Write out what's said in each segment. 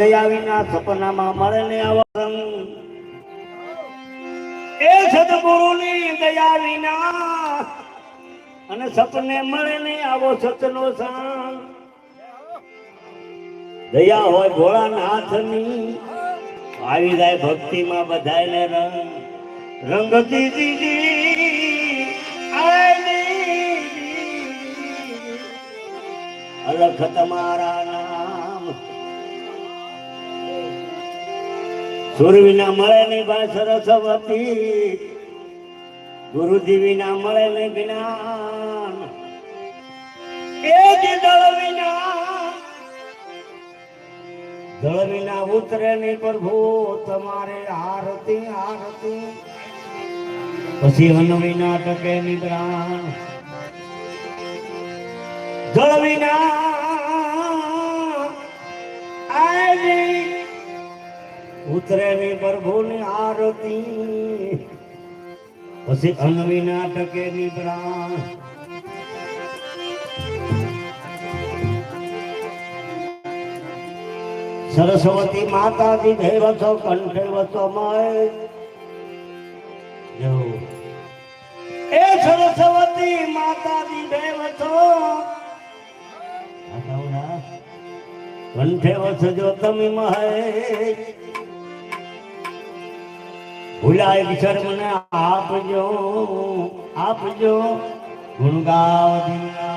દયા વિના સપનામાં મળે ને આવો એ સદગુરુની દયા વિના અને સપને મળે ને આવો સતનો સંગ દયા હોય ભોળાનાથની, આવી જાય ભક્તિમાં બધાયને રંગ. રંગ દીદી અલખ તમારા સુર વિના મળે નહીં ભાઈ સરસ્વતી. ગુરુજી વિના મળે નહીં વિના. દળ વિના ઉતરે નહીં પ્રભુ, તમારે આરતી આરતી. પછી અન્ન વિના ટકે નિદ્રાણ. જળ વિના. આયલી ઉતરે ની પ્રભુની આરતી. પછી અનવી નાટકે ટકે નિદ્રા સરસ્વતી માતાજી વસો કંઠે વસો મય એ સરસ્વતી માતાજી ના? કંઠે વસજો તમે મહે ભૂલાય વિચાર મને આપજો આપજો. ગુણગાવ દિના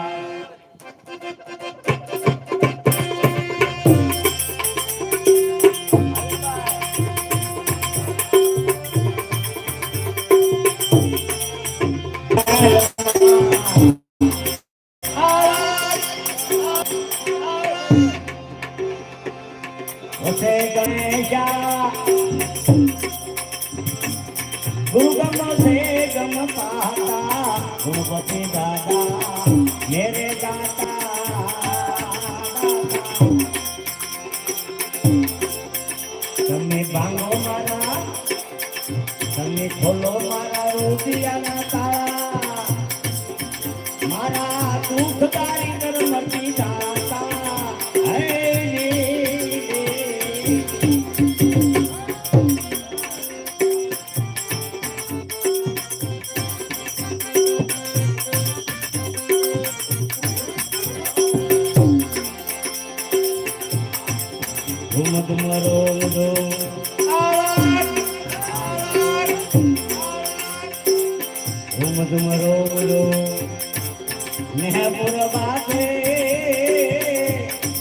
ધૂમ ધૂમ રોમ ધૂમ મેહપુર બાતે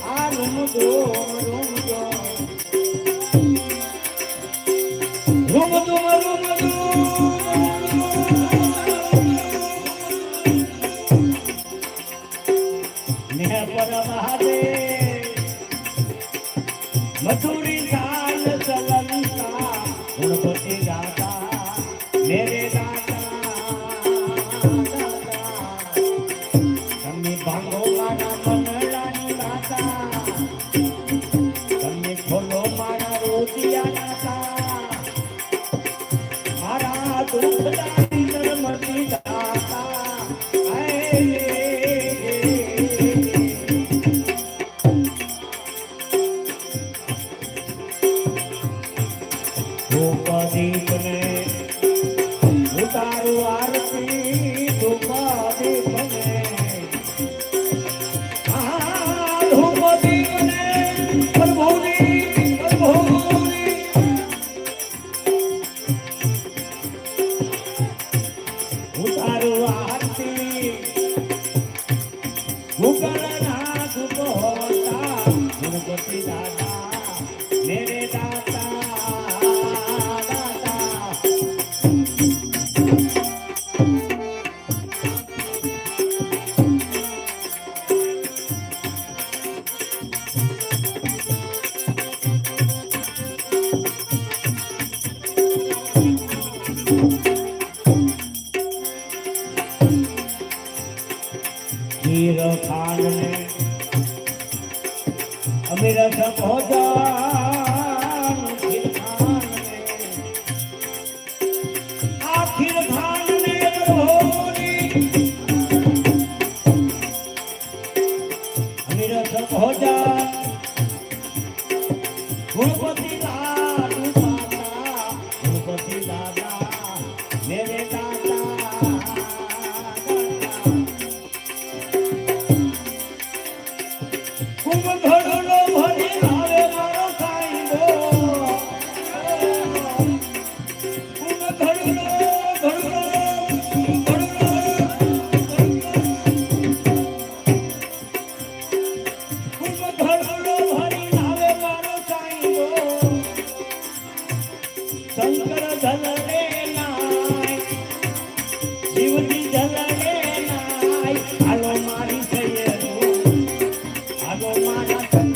આ રૂમ ધૂમ રૂમ ધૂમ ધૂમ રૂમ Thank you.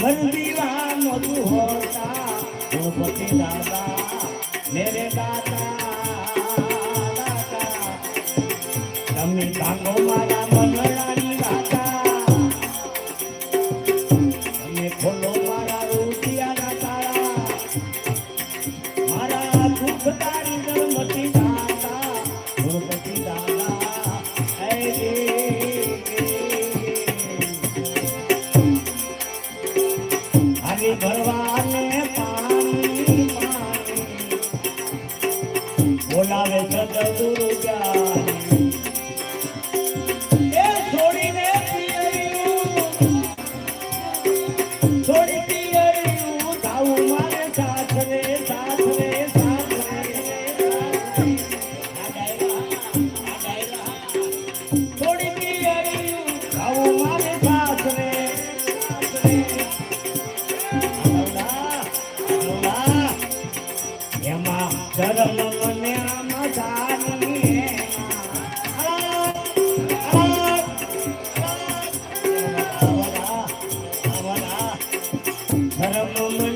મંદિરા નો તું હોતા ભૂપતિ દાદા મેરે દાદા. তুমি কাগো মারা মনে Hello, my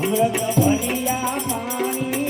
અમૃત ભર્યા પાણી.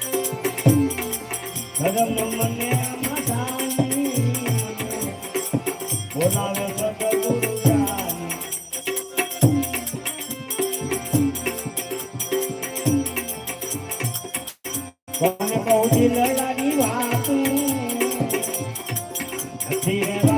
કોને કહું દિલ લાગી નથી